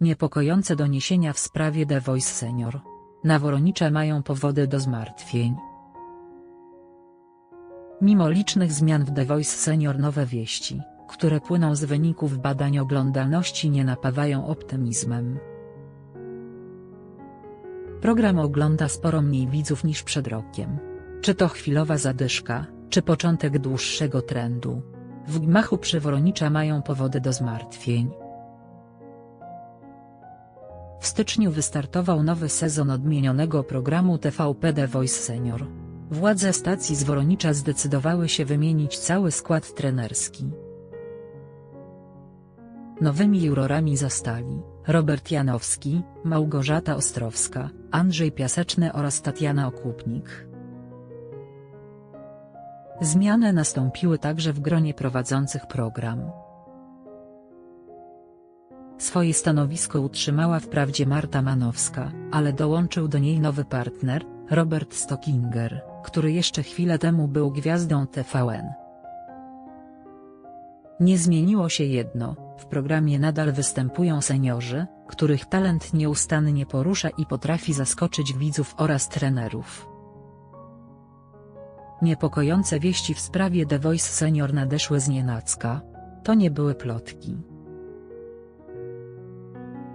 Niepokojące doniesienia w sprawie The Voice Senior. Naworonicze mają powody do zmartwień. Mimo licznych zmian w The Voice Senior nowe wieści, które płyną z wyników badań oglądalności nie napawają optymizmem. Program ogląda sporo mniej widzów niż przed rokiem. Czy to chwilowa zadyszka, czy początek dłuższego trendu? W gmachu przyworonnicza mają powody do zmartwień. W styczniu wystartował nowy sezon odmienionego programu TVP The Voice Senior. Władze stacji z Woronicza zdecydowały się wymienić cały skład trenerski. Nowymi jurorami zostali Robert Janowski, Małgorzata Ostrowska, Andrzej Piaseczny oraz Tatiana Okupnik. Zmiany nastąpiły także w gronie prowadzących program. Swoje stanowisko utrzymała wprawdzie Marta Manowska, ale dołączył do niej nowy partner, Robert Stockinger, który jeszcze chwilę temu był gwiazdą TVN. Nie zmieniło się jedno, w programie nadal występują seniorzy, których talent nieustannie porusza i potrafi zaskoczyć widzów oraz trenerów. Niepokojące wieści w sprawie The Voice Senior nadeszły z nienacka. To nie były plotki.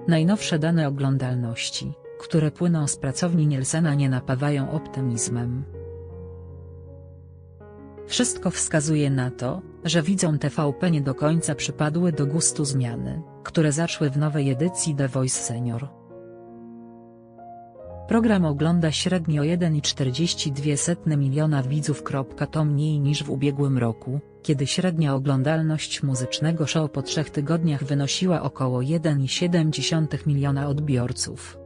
Najnowsze dane oglądalności, które płyną z pracowni Nielsena nie napawają optymizmem. Wszystko wskazuje na to, że widzom TVP nie do końca przypadły do gustu zmiany, które zaszły w nowej edycji The Voice Senior. Program ogląda średnio 1,42 miliona widzów. To mniej niż w ubiegłym roku, kiedy średnia oglądalność muzycznego show po trzech tygodniach wynosiła około 1,7 miliona odbiorców.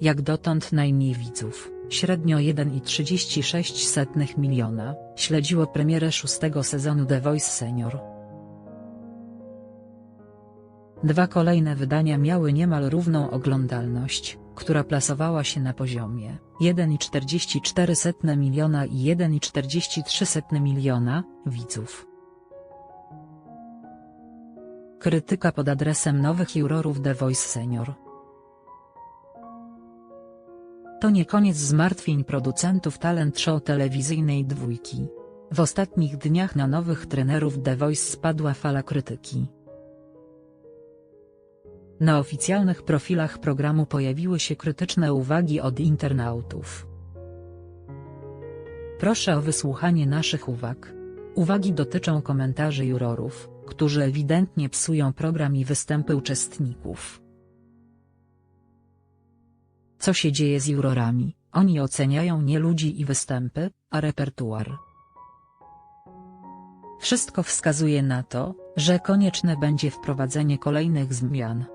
Jak dotąd najmniej widzów, średnio 1,36 miliona, śledziło premierę szóstego sezonu The Voice Senior. Dwa kolejne wydania miały niemal równą oglądalność, która plasowała się na poziomie 1,44 miliona i 1,43 miliona widzów. Krytyka pod adresem nowych jurorów The Voice Senior. To nie koniec zmartwień producentów talent show telewizyjnej dwójki. W ostatnich dniach na nowych trenerów The Voice spadła fala krytyki. Na oficjalnych profilach programu pojawiły się krytyczne uwagi od internautów. Proszę o wysłuchanie naszych uwag. Uwagi dotyczą komentarzy jurorów, którzy ewidentnie psują program i występy uczestników. Co się dzieje z jurorami? Oni oceniają nie ludzi i występy, a repertuar. Wszystko wskazuje na to, że konieczne będzie wprowadzenie kolejnych zmian.